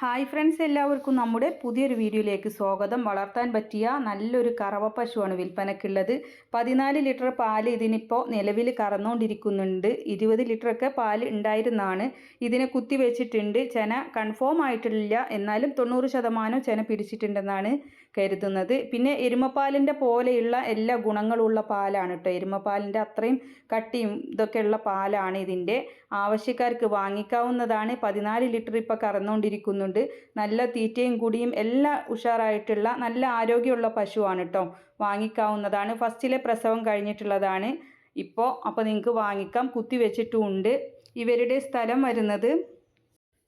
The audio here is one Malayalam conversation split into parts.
ഹായ് ഫ്രണ്ട്സ് എല്ലാവർക്കും നമ്മുടെ പുതിയൊരു വീഡിയോയിലേക്ക് സ്വാഗതം. വളർത്താൻ പറ്റിയ നല്ലൊരു കറവ പശുവാണ് വിൽപ്പനക്കുള്ളത് പതിനാല് ലിറ്റർ പാൽ ഇതിനിപ്പോൾ നിലവിൽ കറന്നുകൊണ്ടിരിക്കുന്നുണ്ട് ഇരുപത് ലിറ്ററൊക്കെ പാൽ ഉണ്ടായിരുന്നാണ് ഇതിനെ കുത്തി വെച്ചിട്ടുണ്ട്. ചെന കൺഫേം ആയിട്ടില്ല. എന്നാലും തൊണ്ണൂറ് ശതമാനം ചെന പിടിച്ചിട്ടുണ്ടെന്നാണ് കരുതുന്നത്. പിന്നെ എരുമപ്പാലിന്റെ പോലെയുള്ള എല്ലാ ഗുണങ്ങളുള്ള പാലാണ് കേട്ടോ എരുമപ്പാലിന്റെ അത്രയും കട്ടിയും ഇതൊക്കെയുള്ള പാലാണ് ഇതിന്റെ ആവശ്യക്കാർക്ക് വാങ്ങിക്കാവുന്നതാണ്. പതിനാല് ലിറ്റർ ഇപ്പോൾ കറന്നുകൊണ്ടിരിക്കുന്നുണ്ട് നല്ല തീറ്റയും കൂടിയും എല്ലാം ഉഷാറായിട്ടുള്ള നല്ല ആരോഗ്യമുള്ള പശുവാണ് കേട്ടോ വാങ്ങിക്കാവുന്നതാണ്. ഫസ്റ്റിലെ പ്രസവം കഴിഞ്ഞിട്ടുള്ളതാണ്. ഇപ്പോൾ അപ്പോൾ നിങ്ങൾക്ക് വാങ്ങിക്കാം. കുത്തി വെച്ചിട്ടുമുണ്ട്. ഇവരുടെ സ്ഥലം വരുന്നത്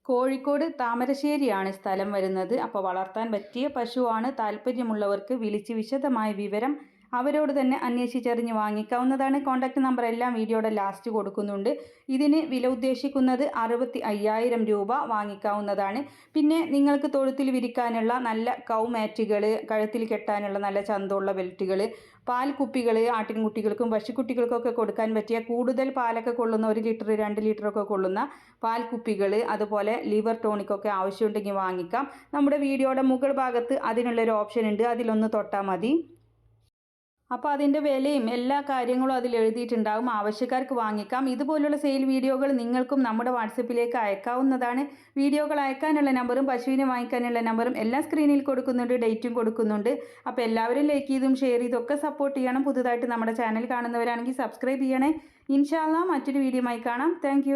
കോഴിക്കോട് താമരശ്ശേരിയാണ് സ്ഥലം വരുന്നത്. അപ്പോൾ വളർത്താൻ പറ്റിയ പശുവാണ്. താല്പര്യമുള്ളവർക്ക് വിളിച്ച് വിശദമായ വിവരം അവരോട് തന്നെ അന്വേഷിച്ചറിഞ്ഞ് വാങ്ങിക്കാവുന്നതാണ്. കോൺടാക്റ്റ് നമ്പർ എല്ലാം വീഡിയോയുടെ ലാസ്റ്റ് കൊടുക്കുന്നുണ്ട്. ഇതിന് വില ഉദ്ദേശിക്കുന്നത് അറുപത്തി അയ്യായിരം രൂപ വാങ്ങിക്കാവുന്നതാണ്. പിന്നെ നിങ്ങൾക്ക് തൊഴുത്തിൽ വിരിക്കാനുള്ള നല്ല കൗ മാറ്റുകൾ കഴുത്തിൽ കെട്ടാനുള്ള നല്ല ചന്തമുള്ള ബെൽറ്റുകൾ പാൽ കുപ്പികൾ ആട്ടിൻകുട്ടികൾക്കും പശുക്കുട്ടികൾക്കൊക്കെ കൊടുക്കാൻ പറ്റിയ കൂടുതൽ പാലൊക്കെ കൊള്ളുന്ന ഒരു ലിറ്റർ രണ്ട് ലിറ്ററൊക്കെ കൊള്ളുന്ന പാൽ കുപ്പികൾ അതുപോലെ ലിവർ ടോണിക്കൊക്കെ ആവശ്യമുണ്ടെങ്കിൽ വാങ്ങിക്കാം. നമ്മുടെ വീഡിയോയുടെ മുകൾ ഭാഗത്ത് അതിനുള്ളൊരു ഓപ്ഷൻ ഉണ്ട്. അതിലൊന്ന് തൊട്ടാൽ മതി. അപ്പോൾ അതിന്റെ വിലയും എല്ലാ കാര്യങ്ങളും അതിൽ എഴുതിയിട്ടുണ്ടാകും. ആവശ്യക്കാർക്ക് വാങ്ങിക്കാം. ഇതുപോലുള്ള സെയിൽ വീഡിയോകൾ നിങ്ങൾക്കും നമ്മുടെ വാട്സപ്പിലേക്ക് അയക്കാവുന്നതാണ്. വീഡിയോകൾ അയക്കാനുള്ള നമ്പറും പശുവിനെ വാങ്ങിക്കാനുള്ള നമ്പറും എല്ലാ സ്ക്രീനിൽ കൊടുക്കുന്നുണ്ട് ഡേറ്റും കൊടുക്കുന്നുണ്ട്. അപ്പോൾ എല്ലാവരും ലൈക്ക് ചെയ്തും ഷെയർ ചെയ്തൊക്കെ സപ്പോർട്ട് ചെയ്യണം. പുതുതായിട്ട് നമ്മുടെ ചാനൽ കാണുന്നവരാണെങ്കിൽ സബ്സ്ക്രൈബ് ചെയ്യണേ. ഇൻഷാല്ല മറ്റൊരു വീഡിയോ ആയി കാണാം. താങ്ക്